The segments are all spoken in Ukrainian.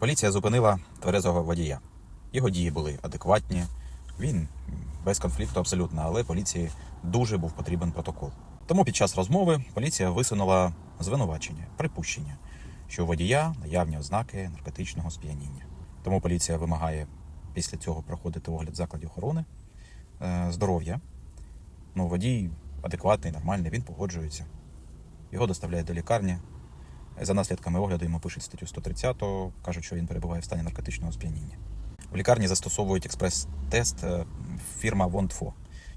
Поліція зупинила тверезого водія. Його дії були адекватні. Він без конфлікту абсолютно, але поліції дуже був потрібен протокол. Тому під час розмови поліція висунула звинувачення, припущення, що у водія наявні ознаки наркотичного сп'яніння. Тому поліція вимагає після цього проходити огляд закладів охорони е, здоров'я. Ну, водій адекватний, нормальний, він погоджується. Його доставляють до лікарні. За наслідками огляду йому пишуть статтю 130, кажуть, що він перебуває в стані наркотичного сп'яніння. В лікарні застосовують експрес-тест е, фірма Вонтфо.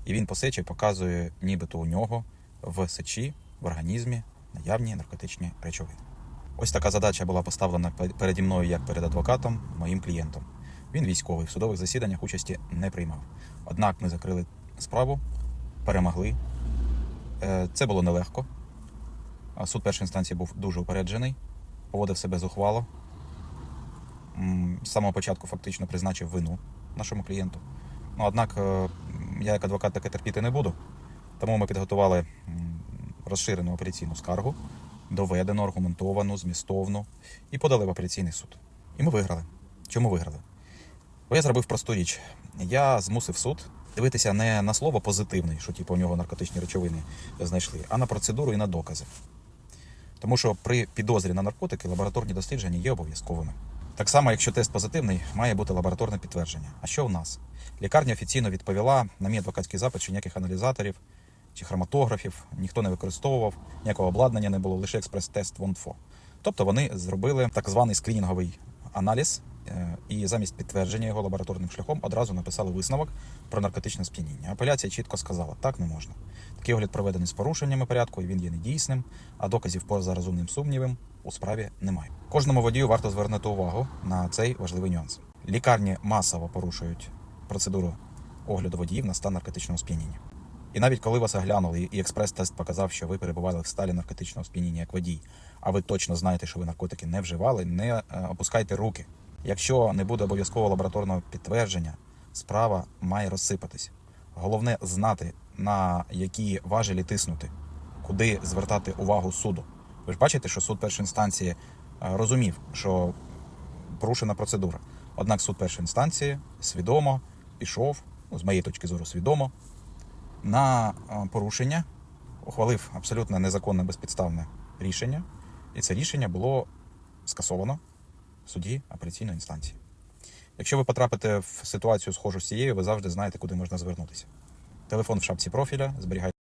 І він по сечі показує, нібито у нього в сечі, в організмі наявні наркотичні речовини. Ось така задача була поставлена переді мною як перед адвокатом, моїм клієнтом. Він військовий, в судових засіданнях участі не приймав. Однак ми закрили справу, перемогли. Е, Це було нелегко. Суд першої інстанції був дуже упереджений, поводив себе зухвало. З самого початку фактично призначив вину нашому клієнту. Ну, однак е, я як адвокат таке терпіти не буду. Тому ми підготували розширену апеляційну скаргу, доведену, аргументовану, змістовну, і подали в апеляційний суд. І ми виграли. Чому виграли? Бо я зробив просту річ. Я змусив суд дивитися не на слово позитивний, що типу у нього наркотичні речовини знайшли, а на процедуру і на докази. Тому що при підозрі на наркотики лабораторні дослідження є обов'язковими. Так само, якщо тест позитивний, має бути лабораторне підтвердження. А що у нас? Лікарня офіційно відповіла на мій адвокатський запит, що ніяких аналізаторів чи хроматографів ніхто не використовував, ніякого обладнання не було, лише експрес-тест ВОНФО. Тобто вони зробили так званий скринінговий аналіз е, і замість підтвердження його лабораторним шляхом одразу написали висновок про наркотичне сп'яніння. Апеляція чітко сказала, так не можна. Такий огляд проведений з порушеннями порядку, і він є недійсним, а доказів поза розумним сумнівом у справі немає. Кожному водію варто звернути увагу на цей важливий нюанс. Лікарні масово порушують процедуру огляду водіїв на стан наркотичного сп'яніння. І навіть коли вас оглянули і експрес-тест показав, що ви перебували в сталі наркотичного сп'яніння як водій, а ви точно знаєте, що ви наркотики не вживали, не е, опускайте руки. Якщо не буде обов'язково лабораторного підтвердження, справа має розсипатись. Головне знати, на які важелі тиснути, куди звертати увагу суду. Ви ж бачите, що суд першої інстанції е, розумів, що порушена процедура. Однак суд першої інстанції свідомо пішов, ну, з моєї точки зору, свідомо на е, порушення, ухвалив абсолютно незаконне безпідставне рішення, і це рішення було скасовано в суді апеляційної інстанції. Якщо ви потрапите в ситуацію схожу з цією, ви завжди знаєте, куди можна звернутися. Телефон в шапці профіля, зберігайте.